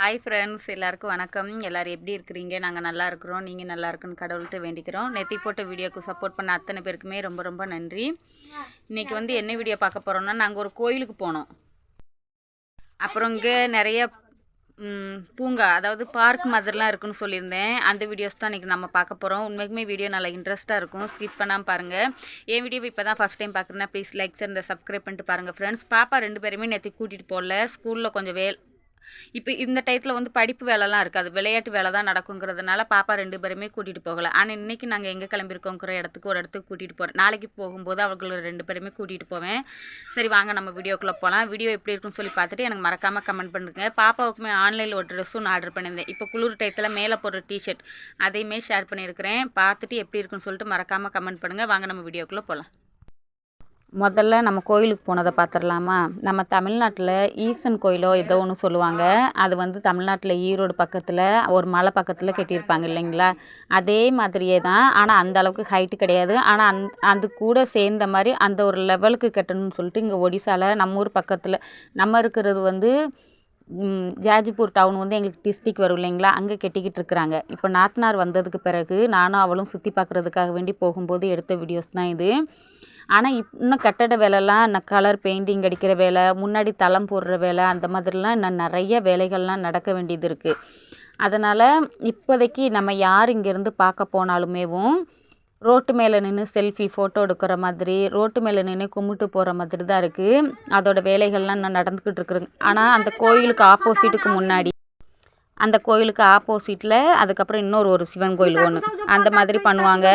Hi friends எல்லாருக்கும் வணக்கம். எல்லோரும் எப்படி இருக்கிறீங்க? நாங்கள் நல்லா இருக்கிறோம். நீங்கள் நல்லா இருக்குன்னு கடவுள்கிட்ட வேண்டிக்கிறோம். நெத்தி போட்ட வீடியோக்கு சப்போர்ட் பண்ண அத்தனை பேருக்குமே ரொம்ப ரொம்ப நன்றி. இன்றைக்கி வந்து என்ன வீடியோ பார்க்க போகிறோம்னா நாங்கள் ஒரு கோயிலுக்கு போனோம். அப்புறம் இங்கே நிறைய பூங்கா அதாவது பார்க் மாதிரிலாம் இருக்குன்னு சொல்லியிருந்தேன். அந்த வீடியோஸ் தான் இன்றைக்கி நம்ம பார்க்க போகிறோம் உண்மைக்குமே வீடியோ நல்லா இன்ட்ரெஸ்ட்டாக இருக்கும். ஸ்கிப் பண்ணாமல் பாருங்கள் என் வீடியோ இப்போ தான் ஃபஸ்ட் டைம் பார்க்குறேன்னா ப்ளீஸ் லைக் இந்த சப்ஸ்கிரைப் பண்ணிட்டு பாருங்கள் ஃப்ரெண்ட்ஸ் பாப்பா ரெண்டு பேருமே நேற்று கூட்டிகிட்டு போகல. ஸ்கூலில் கொஞ்சம் வேல் இப்போ இந்த டயத்தில் வந்து படிப்பு வேலைலாம் இருக்காது. விளையாட்டு வேலை தான் நடக்குங்கிறதுனால பாப்பா ரெண்டு பேருமே கூட்டிகிட்டு போகலை. ஆனால் இன்றைக்கி நாங்கள் எங்கே கிளம்பியிருக்கோங்கிற இடத்துக்கு ஒரு இடத்துக்கு கூட்டிகிட்டு போகிறோம் நாளைக்கு போகும்போது அவர்கள் ரெண்டு பேருமே கூட்டிகிட்டு போவேன். சரி வாங்க நம்ம வீடியோக்குள்ளே போகலாம் வீடியோ எப்படி இருக்குன்னு சொல்லி பார்த்துட்டு எனக்கு மறக்காமல் கமெண்ட் பண்ணுங்க. பாப்பாவுக்குமே ஆன்லைனில் ஒரு ட்ரெஸ்ஸும் நான் ஆர்டர் பண்ணியிருந்தேன். இப்போ குளிர் டயத்தில் மேலே போடுற டிஷர்ட் அதையுமே ஷேர் பண்ணியிருக்கிறேன். பார்த்துட்டு எப்படி இருக்குன்னு சொல்லிட்டு மறக்காமல் கமெண்ட் பண்ணுங்கள் வாங்க நம்ம வீடியோக்குள்ளே போகலாம் முதல்ல நம்ம கோயிலுக்கு போனதை பார்த்துடலாமா? நம்ம தமிழ்நாட்டில் ஈசன் கோயிலோ ஏதோ ஒன்று சொல்லுவாங்க. அது வந்து தமிழ்நாட்டில் ஈரோடு பக்கத்தில் ஒரு மலை பக்கத்தில் கட்டியிருப்பாங்க இல்லைங்களா? அதே மாதிரியே தான். ஆனால் அந்த அளவுக்கு ஹைட்டு கிடையாது. ஆனால் அந் அது கூட சேர்ந்த மாதிரி அந்த ஒரு லெவலுக்கு கட்டணும்னு சொல்லிட்டு இங்கே ஒடிசாவில் நம்ம ஊர் பக்கத்தில் நம்ம இருக்கிறது வந்து ஜாஜிப்பூர் ஜாஜிபூர் டவுன் வந்து எங்களுக்கு டிஸ்ட்ரிக் வரும் இல்லைங்களா? அங்கே கட்டிக்கிட்டு இருக்கிறாங்க. இப்போ நாத்தனார் வந்ததுக்கு பிறகு நானும் அவளும் சுற்றி பார்க்குறதுக்காக வேண்டி போகும்போது எடுத்த வீடியோஸ் தான் இது. ஆனால் இப் இன்னும் கட்டட வேலைலாம் நான் கலர் பெயிண்டிங் அடிக்கிற வேலை முன்னாடி தளம் போடுற வேலை அந்த மாதிரிலாம் இன்னும் நிறைய வேலைகள்லாம் நடக்க வேண்டியது இருக்குது அதனால் இப்போதைக்கு நம்ம யார் இங்கேருந்து பார்க்க போனாலுமேவும் ரோட்டு மேலே நின்று செல்ஃபி ஃபோட்டோ எடுக்கிற மாதிரி ரோட்டு மேலே நின்று கும்பிட்டு போகிற மாதிரி தான் இருக்குது அதோட வேலைகள்லாம் இன்னும் நடந்துக்கிட்டு இருக்கிறேன் ஆனால் அந்த கோயிலுக்கு ஆப்போசிட்டுக்கு முன்னாடி அந்த கோயிலுக்கு ஆப்போசிட்டில் அதுக்கப்புறம் இன்னொரு ஒரு சிவன் கோயில் ஒன்று அந்த மாதிரி பண்ணுவாங்க.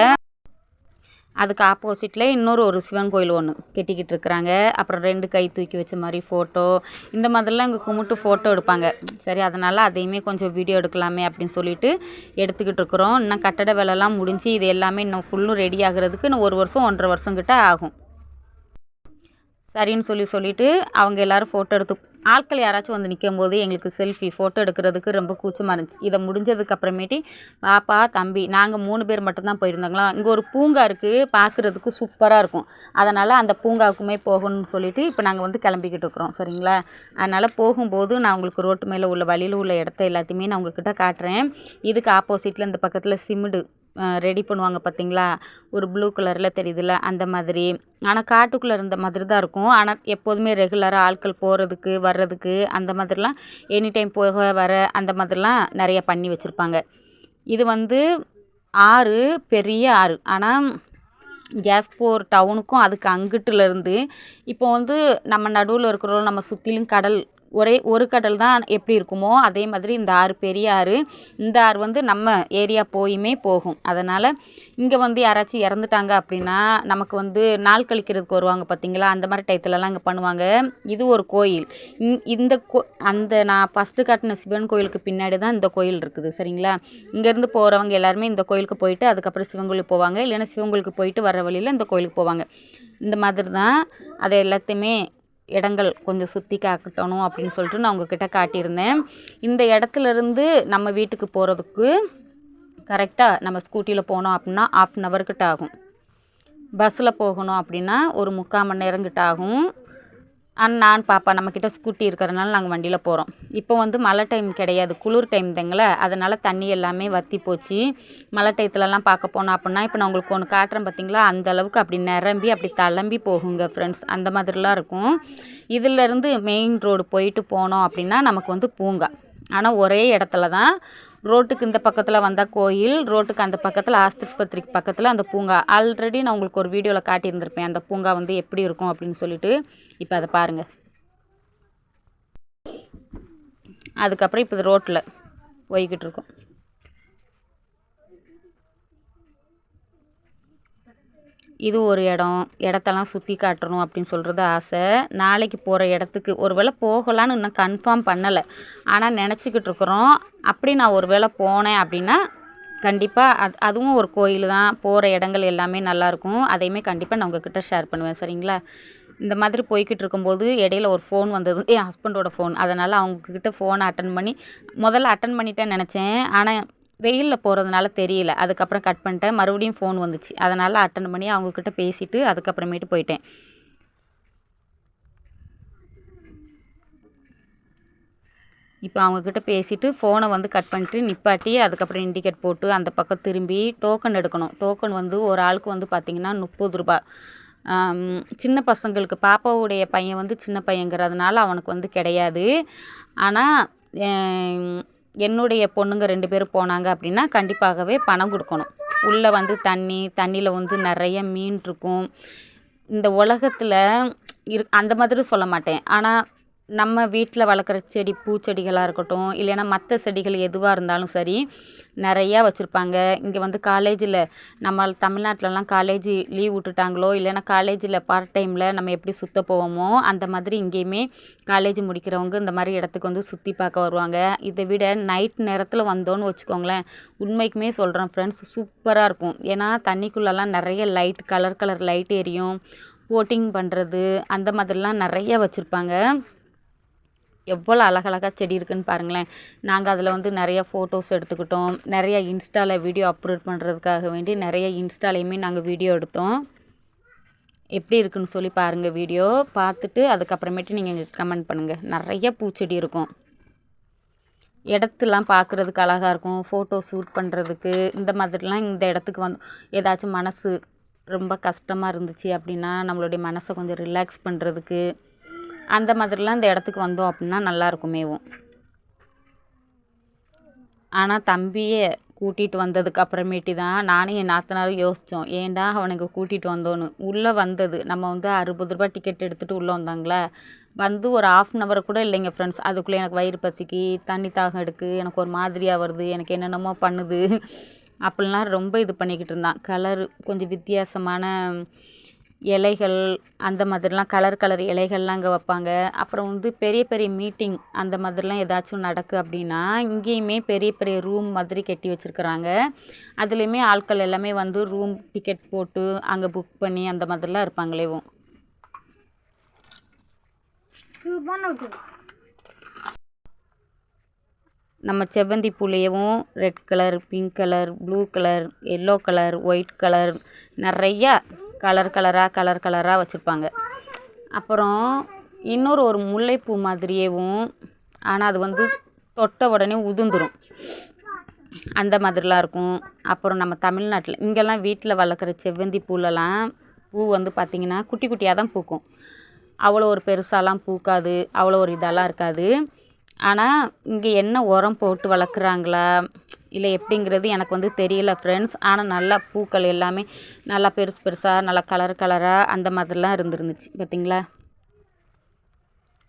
அதுக்கு ஆப்போசிட்டில் இன்னொரு ஒரு சிவன் கோயில் ஒன்று கட்டிக்கிட்டு இருக்கிறாங்க. அப்புறம் ரெண்டு கை தூக்கி வச்ச மாதிரி ஃபோட்டோ இந்த மாதிரிலாம் இங்கே கும்பிட்டு ஃபோட்டோ எடுப்பாங்க. சரி அதனால் அதையுமே கொஞ்சம் வீடியோ எடுக்கலாமே அப்படின்னு சொல்லிட்டு எடுத்துக்கிட்டு இருக்கிறோம். இன்னும் கட்டட வேலைலாம் முடிஞ்சு இது எல்லாமே இன்னும் ஃபுல்லும் ரெடி ஆகுறதுக்கு இன்னும் ஒரு வருஷம் ஒன்றரை வருஷம் கிட்ட ஆகும். சரின்னு சொல்லி சொல்லிவிட்டு அவங்க எல்லாரும் ஃபோட்டோ எடுத்து ஆட்கள் யாராச்சும் வந்து நிற்கும் போது எங்களுக்கு செல்ஃபி ஃபோட்டோ எடுக்கிறதுக்கு ரொம்ப கூச்சமாக இருந்துச்சு. இதை முடிஞ்சதுக்கு அப்புறமேட்டி பாப்பா தம்பி நாங்கள் மூணு பேர் மட்டும்தான் போயிருந்தாங்களா? இங்கே ஒரு பூங்கா இருக்குது பார்க்குறதுக்கு சூப்பராக இருக்கும். அதனால் அந்த பூங்காவுக்குமே போகணும்னு சொல்லிட்டு இப்போ நாங்கள் வந்து கிளம்பிக்கிட்டு இருக்கிறோம். சரிங்களா? அதனால் போகும்போது நான் உங்களுக்கு ரோட்டு மேலே உள்ள வழியில் உள்ள இடத்த எல்லாத்தையுமே நான் உங்ககிட்ட காட்டுறேன். இதுக்கு ஆப்போசிட்டில் இந்த பக்கத்தில் சிமிடு ரெடி பண்ணுவாங்க பார்த்தீங்களா ஒரு ப்ளூ கலரில் தெரியுதுல்ல அந்த மாதிரி. ஆனால் காட்டுக்குள்ளே இருந்த மாதிரி தான் இருக்கும். ஆனால் எப்போதுமே ரெகுலராக ஆட்கள் போகிறதுக்கு வர்றதுக்கு அந்த மாதிரிலாம் எனி டைம் போக வர அந்த மாதிரிலாம் நிறைய பண்ணி வச்சுருப்பாங்க. இது வந்து ஆறு பெரிய ஆறு. ஆனால் ஜாஸ்பூர் டவுனுக்கும் அதுக்கு அங்கிட்டுலேருந்து இப்போ வந்து நம்ம நடுவில் இருக்கிறோம் நம்ம சுற்றிலும் கடல் ஒரே ஒரு கடல் தான் எப்படி இருக்குமோ அதே மாதிரி இந்த ஆறு பெரிய ஆறு இந்த ஆறு வந்து நம்ம ஏரியா போயுமே போகும். அதனால் இங்கே வந்து யாராச்சும் இறந்துட்டாங்க அப்படின்னா நமக்கு வந்து நாள் கழிக்கிறதுக்கு வருவாங்க பார்த்தீங்களா அந்த மாதிரி டயத்துலலாம் இங்கே பண்ணுவாங்க. இது ஒரு கோயில். இந் இந்த கோ அந்த நான் ஃபஸ்ட்டு காட்டின சிவன் கோயிலுக்கு பின்னாடி தான் இந்த கோயில் இருக்குது. சரிங்களா? இங்கேருந்து போகிறவங்க எல்லாருமே இந்த கோயிலுக்கு போயிட்டு அதுக்கப்புறம் சிவன் கோயிலுக்கு போவாங்க. இல்லைன்னா சிவன் கோயிலுக்கு போயிட்டு வர வழியில் இந்த கோயிலுக்கு போவாங்க. இந்த மாதிரி தான் அதை எல்லாத்தையுமே இடங்கள் கொஞ்சம் சுற்றி காக்கட்டணும் அப்படின்னு சொல்லிட்டு நான் உங்ககிட்ட காட்டியிருந்தேன். இந்த இடத்துல இருந்து நம்ம வீட்டுக்கு போகிறதுக்கு கரெக்டாக நம்ம ஸ்கூட்டியில் போனோம் அப்படின்னா ஆஃப் அன் ஹவர் கிட்ட ஆகும். பஸ்ஸில் போகணும் அப்படின்னா ஒரு முக்கால் மணி நேரம் கிட்ட ஆகும். ஆனால் நான் பாப்பா நம்மக்கிட்ட ஸ்கூட்டி இருக்கிறதுனால நாங்கள் வண்டியில் போகிறோம் இப்போ வந்து மழை டைம் கிடையாது. குளிர் டைம் தாங்களே. அதனால் தண்ணி எல்லாமே வற்றி போச்சு. மழை டயத்துலலாம் பார்க்க போனோம் அப்படின்னா இப்போ நான் உங்களுக்கு ஒன்று காட்டுறேன் பார்த்தீங்களா அந்த அளவுக்கு அப்படி நிரம்பி அப்படி தளம்பி போகுங்க ஃப்ரெண்ட்ஸ் அந்த மாதிரிலாம் இருக்கும். இதிலேருந்து மெயின் ரோடு போயிட்டு போனோம் அப்படின்னா நமக்கு வந்து பூங்கா. ஆனால் ஒரே இடத்துல தான் ரோட்டுக்கு இந்த பக்கத்தில் வந்தால் கோயில் ரோட்டுக்கு அந்த பக்கத்தில் ஆஸ்பத்திரிக்கு பக்கத்தில் அந்த பூங்கா. ஆல்ரெடி நான் உங்களுக்கு ஒரு வீடியோவில் காட்டியிருந்திருப்பேன். அந்த பூங்கா வந்து எப்படி இருக்கும் அப்படின்னு சொல்லிட்டு. இப்போ அதை பாருங்கள் அதுக்கப்புறம் இப்போ இது ரோட்டில் போய்கிட்டு இருக்கோம். இது ஒரு இடம். இடத்தெல்லாம் சுற்றி காட்டணும் அப்படின்னு சொல்கிறது ஆசை. நாளைக்கு போகிற இடத்துக்கு ஒரு வேளை போகலான்னு இன்னும் கன்ஃபார்ம் பண்ணலை. ஆனால் நினச்சிக்கிட்டு இருக்கிறோம். அப்படி நான் ஒரு வேளை போனேன் அப்படின்னா கண்டிப்பாக அது அதுவும் ஒரு கோயில் தான். போகிற இடங்கள் எல்லாமே நல்லாயிருக்கும் அதையுமே கண்டிப்பாக நான் உங்ககிட்ட ஷேர் பண்ணுவேன். சரிங்களா? இந்த மாதிரி போய்கிட்டு இருக்கும்போது இடையில ஒரு ஃபோன் வந்தது. என் ஹஸ்பண்டோட ஃபோன் அதனால் அவங்கக்கிட்ட ஃபோனை அட்டன் பண்ணி முதல்ல அட்டன் பண்ணிட்டேன்னு நினச்சேன். ஆனால் வெயிலில் போகிறதுனால தெரியல. அதுக்கப்புறம் கட் பண்ணிட்டேன். மறுபடியும் ஃபோன் வந்துச்சு. அதனால் அட்டன் பண்ணி அவங்கக்கிட்ட பேசிவிட்டு அதுக்கப்புறமேட்டு போயிட்டேன். இப்போ அவங்கக்கிட்ட பேசிவிட்டு ஃபோனை வந்து கட் பண்ணிட்டு நிப்பாட்டி அதுக்கப்புறம் இண்டிகேட் போட்டு அந்த பக்கம் திரும்பி டோக்கன் எடுக்கணும். டோக்கன் வந்து ஒரு ஆளுக்கு வந்து பார்த்திங்கன்னா முப்பது ரூபா சின்ன பசங்களுக்கு பாப்பாவுடைய பையன் வந்து சின்ன பையங்கிறதுனால அவனுக்கு வந்து கிடையாது. ஆனால் என்னுடைய பொண்ணுங்க ரெண்டு பேரும் போனாங்க அப்படின்னா கண்டிப்பாகவே பணம் கொடுக்கணும். உள்ளே வந்து தண்ணி தண்ணியில் வந்து நிறைய மீன் இருக்கும். இந்த உலகத்தில் இரு அந்த மாதிரி சொல்ல மாட்டேன். ஆனால் நம்ம வீட்டில் வளர்க்குற செடி பூச்செடிகளாக இருக்கட்டும் இல்லைன்னா மற்ற செடிகள் எதுவாக இருந்தாலும் சரி நிறையா வச்சுருப்பாங்க. இங்கே வந்து காலேஜில் நம்ம தமிழ்நாட்டிலலாம் காலேஜ் லீவ் விட்டுட்டாங்களோ இல்லைன்னா காலேஜில் பார்ட் டைமில் நம்ம எப்படி சுற்ற போவோமோ அந்த மாதிரி இங்கேயுமே காலேஜ் முடிக்கிறவங்க இந்த மாதிரி இடத்துக்கு வந்து சுற்றி பார்க்க வருவாங்க. இதை விட நைட் நேரத்தில் வந்தோன்னு வச்சுக்கோங்களேன் உண்மைக்குமே சொல்கிறேன் ஃப்ரெண்ட்ஸ் சூப்பராக இருக்கும். ஏன்னா தண்ணிக்குள்ளெல்லாம் நிறைய லைட் கலர் கலர் லைட் எரியும். போட்டிங் பண்ணுறது அந்த மாதிரிலாம் நிறைய வச்சுருப்பாங்க. எவ்வளோ அழகழகாக செடி இருக்குதுன்னு பாருங்களேன். நாங்கள் அதில் வந்து நிறைய ஃபோட்டோஸ் எடுத்துக்கிட்டோம். நிறைய இன்ஸ்டாவில் வீடியோ அப்லோட் பண்ணுறதுக்காக வேண்டி நிறைய இன்ஸ்டாலையுமே நாங்கள் வீடியோ எடுத்தோம். எப்படி இருக்குன்னு சொல்லி பாருங்கள் வீடியோ பார்த்துட்டு அதுக்கப்புறமேட்டு நீங்கள் எங்களுக்கு கமெண்ட் பண்ணுங்கள் நிறைய பூச்செடி இருக்கும். இடத்துலாம் பார்க்குறதுக்கு அழகாக இருக்கும். ஃபோட்டோ ஷூட் பண்ணுறதுக்கு இந்த மாதிரிலாம் இந்த இடத்துக்கு வந்து ஏதாச்சும் மனசு ரொம்ப கஷ்டமாக இருந்துச்சு அப்படின்னா நம்மளுடைய மனசை கொஞ்சம் ரிலாக்ஸ் பண்ணுறதுக்கு அந்த மாதிரிலாம் இந்த இடத்துக்கு வந்தோம் அப்படின்னா நல்லா இருக்குமேவும் ஆனால் தம்பியை கூட்டிகிட்டு வந்ததுக்கு அப்புறமேட்டி தான் நானும் என் நாத்தனாரும் யோசித்தோம் ஏன்டா அவனுக்கு கூட்டிகிட்டு வந்தோன்னு. உள்ளே வந்தது. நம்ம வந்து அறுபது ரூபா டிக்கெட் எடுத்துகிட்டு உள்ளே வந்தாங்களே. வந்து ஒரு ஆஃப் அன் ஹவர் கூட இல்லைங்க ஃப்ரெண்ட்ஸ் அதுக்குள்ளே எனக்கு வயிறு பசிக்கு தண்ணி தாகம் எடுக்கு எனக்கு ஒரு மாதிரியாக வருது எனக்கு என்னென்னமோ பண்ணுது. அப்படிலாம் ரொம்ப இது பண்ணிக்கிட்டு இருந்தான். கலரு கொஞ்சம் வித்தியாசமான இலைகள் அந்த மாதிரிலாம் கலர் கலர் இலைகள்லாம் அங்கே வைப்பாங்க. அப்புறம் வந்து பெரிய பெரிய மீட்டிங் அந்த மாதிரிலாம் ஏதாச்சும் நடக்கு அப்படின்னா இங்கேயுமே பெரிய பெரிய ரூம் மாதிரி கட்டி வச்சுருக்குறாங்க. அதுலேயுமே ஆட்கள் எல்லாமே வந்து ரூம் டிக்கெட் போட்டு அங்கே புக் பண்ணி அந்த மாதிரிலாம் இருப்பாங்களேவும் நம்ம செவ்வந்தி பூலையவும் red colour pink colour blue colour yellow colour white colour நிறையா கலர் கலராக கலர் கலராக வச்சுருப்பாங்க. அப்புறம் இன்னொரு ஒரு முல்லைப்பூ மாதிரியேவும் ஆனால் அது வந்து தொட்ட உடனே உதிர்ந்துடும் அந்த மாதிரிலாம் இருக்கும். அப்புறம் நம்ம தமிழ்நாட்டில் இங்கெல்லாம் வீட்டில் வளர்க்குற செவ்வந்தி பூலெல்லாம் பூ வந்து பார்த்திங்கன்னா குட்டி குட்டியாக தான் பூக்கும். அவ்வளோ ஒரு பெருசாலாம் பூக்காது அவ்வளோ ஒரு இதெல்லாம் இருக்காது. ஆனால் இங்கே என்ன உரம் போட்டு வளர்க்குறாங்களா? இல்லை எப்படிங்கிறது எனக்கு வந்து தெரியல ஃப்ரெண்ட்ஸ் ஆனால் நல்லா பூக்கள் எல்லாமே நல்லா பெருசு பெருசாக நல்லா கலர் கலராக அந்த மாதிரிலாம் இருந்துருந்துச்சு. பார்த்திங்களா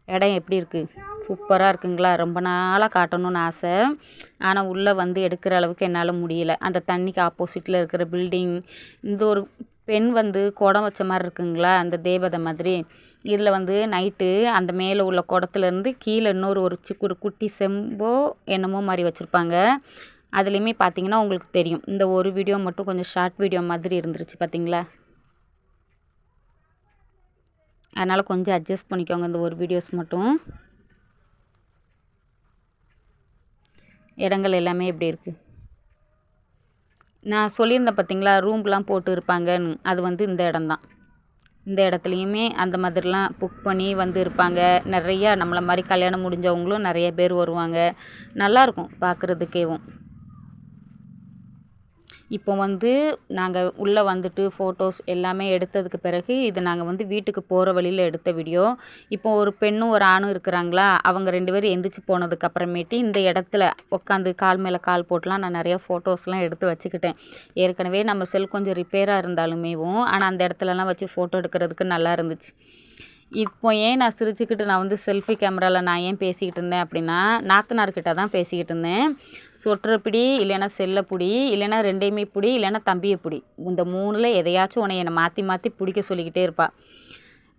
இடம் எப்படி இருக்குது சூப்பராக இருக்குங்களா? ரொம்ப நாளாக காட்டணும்னு ஆசை. ஆனால் உள்ளே வந்து எடுக்கிற அளவுக்கு என்னால் முடியல. அந்த தண்ணிக்கு ஆப்போசிட்டில் இருக்கிற பில்டிங் இந்த ஒரு பெண் வந்து குடம் வச்ச மாதிரி இருக்குங்களா? அந்த தேவதை மாதிரி. இதில் வந்து நைட்டு அந்த மேலே உள்ள குடத்துலேருந்து கீழே இன்னொரு ஒரு சி ஒரு குட்டி செம்போ என்னமோ மாதிரி வச்சுருப்பாங்க. அதுலேயுமே பார்த்தீங்கன்னா உங்களுக்கு தெரியும். இந்த ஒரு வீடியோ மட்டும் கொஞ்சம் ஷார்ட் வீடியோ மாதிரி இருந்துருச்சு பார்த்தீங்களா? அதனால் கொஞ்சம் அட்ஜஸ்ட் பண்ணிக்கோங்க இந்த ஒரு வீடியோஸ் மட்டும். இடங்கள் எல்லாமே எப்படி இருக்குது நான் சொல்லியிருந்தேன் பார்த்தீங்களா? ரூம்லாம் போட்டு இருப்பாங்கன்னு. அது வந்து இந்த இடம்தான் இந்த இடத்துலையுமே அந்த மாதிரிலாம் புக் பண்ணி வந்து இருப்பாங்க நிறையா நம்மளை மாதிரி கல்யாணம் முடிஞ்சவங்களும் நிறைய பேர் வருவாங்க. நல்லாயிருக்கும் பார்க்குறதுக்கேவும். இப்போ வந்து நாங்கள் உள்ளே வந்துட்டு ஃபோட்டோஸ் எல்லாமே எடுத்ததுக்கு பிறகு இது நாங்கள் வந்து வீட்டுக்கு போகிற வழியில் எடுத்த வீடியோ இப்போ ஒரு பெண்ணும் ஒரு ஆணும் இருக்கிறாங்களா? அவங்க ரெண்டு பேரும் எந்திரிச்சு போனதுக்கு அப்புறமேட்டு இந்த இடத்துல உட்காந்து கால் மேலே கால் போட்டுலாம் நான் நிறையா ஃபோட்டோஸ்லாம் எடுத்து வச்சுக்கிட்டேன். ஏற்கனவே நம்ம செல் கொஞ்சம் ரிப்பேராக இருந்தாலுமேவும் ஆனால் அந்த இடத்துலலாம் வச்சு ஃபோட்டோ எடுக்கிறதுக்கு நல்லா இருந்துச்சு. இப்போ ஏன் நான் சிரிச்சுக்கிட்டு நான் வந்து செல்ஃபி கேமராவில் நான் ஏன் பேசிக்கிட்டு இருந்தேன் அப்படின்னா நாத்தனார்கிட்ட தான் பேசிக்கிட்டு இருந்தேன். சொட்டுற பிடி இல்லைன்னா செல்லை பிடி இல்லைன்னா ரெண்டையுமே பிடி இல்லைன்னா தம்பியை பிடி. இந்த மூணில் எதையாச்சும் உன்னை என்னை மாற்றி மாற்றி பிடிக்க சொல்லிக்கிட்டே இருப்பாள்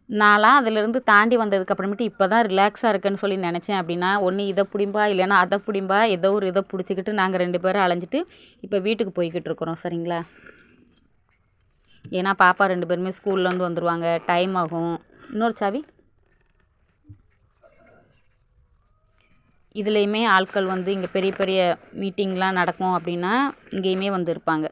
நான்லாம் அதிலிருந்து தாண்டி வந்ததுக்கு அப்புறமேட்டு இப்போ தான் ரிலாக்ஸாக இருக்கேன்னு சொல்லி நினச்சேன் அப்படின்னா ஒன்று இதை பிடிம்பா இல்லைன்னா அதை பிடிம்பா ஏதோ ஒரு இதை பிடிச்சிக்கிட்டு நாங்கள் ரெண்டு பேரும் அலைஞ்சிட்டு இப்போ வீட்டுக்கு போய்கிட்டு இருக்கிறோம் சரிங்களா? ஏன்னா பாப்பா ரெண்டு பேருமே ஸ்கூல்லேருந்து வந்துடுவாங்க டைம் ஆகும். இன்னொரு சாவி. இதுலேயுமே ஆட்கள் வந்து இங்கே பெரிய பெரிய மீட்டிங்லாம் நடக்கும் அப்படின்னா இங்கேயுமே வந்து இருப்பாங்க.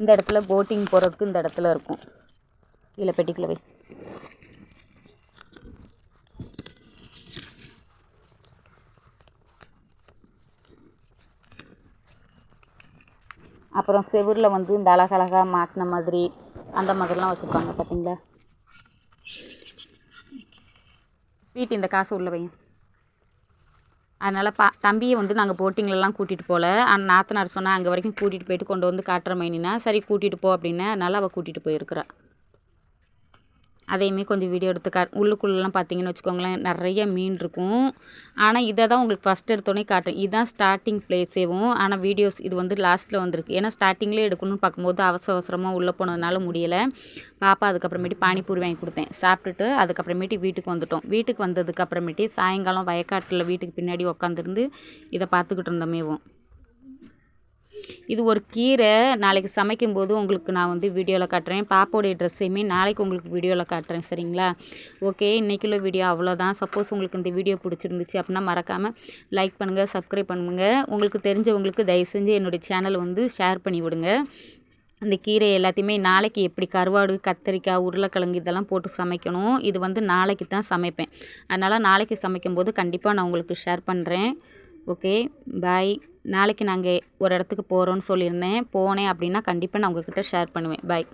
இந்த இடத்துல போட்டிங் போகிறதுக்கு இந்த இடத்துல இருக்கும். கீழே பெட்டிக்குள்ளே அப்புறம் செவுரில் வந்து இந்த அழகழகாக மாட்டின மாதிரி அந்த மாதிரிலாம் வச்சுருப்பாங்க பார்த்தீங்களா ஸ்வீட் இந்த காசு உள்ள வைங்க அதனால் பா தம்பியை வந்து நாங்கள் போட்டிங்லலாம் கூட்டிகிட்டு போகல ஆனால் நாத்தனார் சொன்னால் அங்கே வரைக்கும் கூட்டிகிட்டு போயிட்டு கொண்டு வந்து காட்டுற மைனினா. சரி கூட்டிகிட்டு போ அப்படின்னா அதனால் அவள் கூட்டிகிட்டு போயிருக்கிறாள் அதையுமே கொஞ்சம் வீடியோ எடுத்து கா உள்ளுக்குள்ளெலாம் பார்த்தீங்கன்னு வச்சுக்கோங்களேன் நிறைய மீன் இருக்கும். ஆனால் இதை தான் உங்களுக்கு ஃபஸ்ட் எடுத்தோடனே காட்டுறேன் இதுதான் ஸ்டார்டிங் பிளேஸேவும் ஆனால் வீடியோஸ் இது வந்து லாஸ்ட்டில் வந்திருக்கு. ஏன்னா ஸ்டார்டிங்லேயே எடுக்கணும்னு பார்க்கும்போது அவசர அவசரமாக உள்ளே போனதுனால முடியலை. பாப்பா அதுக்கப்புறமேட்டு பானிபூரி வாங்கி கொடுத்தேன். சாப்பிட்டுட்டு அதுக்கப்புறமேட்டு வீட்டுக்கு வந்துட்டோம். வீட்டுக்கு வந்ததுக்கப்புறமேட்டு சாயங்காலம் வயக்காட்டில் வீட்டுக்கு பின்னாடி உட்காந்துருந்து இதை பார்த்துக்கிட்டு இருந்தோமேவும். இது ஒரு கீரை. நாளைக்கு சமைக்கும்போது உங்களுக்கு நான் வந்து வீடியோவில் காட்டுறேன். பாப்போடைய ட்ரெஸ்ஸையுமே நாளைக்கு உங்களுக்கு வீடியோவில் காட்டுறேன். சரிங்களா? ஓகே இன்றைக்குள்ள வீடியோ அவ்வளோதான் சப்போஸ் உங்களுக்கு இந்த வீடியோ பிடிச்சிருந்துச்சு அப்படின்னா மறக்காமல் லைக் பண்ணுங்கள் சப்ஸ்கிரைப் பண்ணுங்கள் உங்களுக்கு தெரிஞ்சவங்களுக்கு தயவு செஞ்சு என்னுடைய சேனலை வந்து ஷேர் பண்ணி விடுங்க. இந்த கீரை எல்லாத்தையுமே நாளைக்கு எப்படி கருவாடு கத்திரிக்காய் உருளைக்கிழங்கு இதெல்லாம் போட்டு சமைக்கணும். இது வந்து நாளைக்கு தான் சமைப்பேன். அதனால் நாளைக்கு சமைக்கும்போது கண்டிப்பாக நான் உங்களுக்கு ஷேர் பண்ணுறேன் ஓகே பாய். நாளைக்கு நாங்கள் ஒரு இடத்துக்கு போகிறோன்னு சொல்லியிருந்தேன். போனேன் அப்படின்னா கண்டிப்பாக நான் உங்ககிட்ட ஷேர் பண்ணுவேன். பாய்.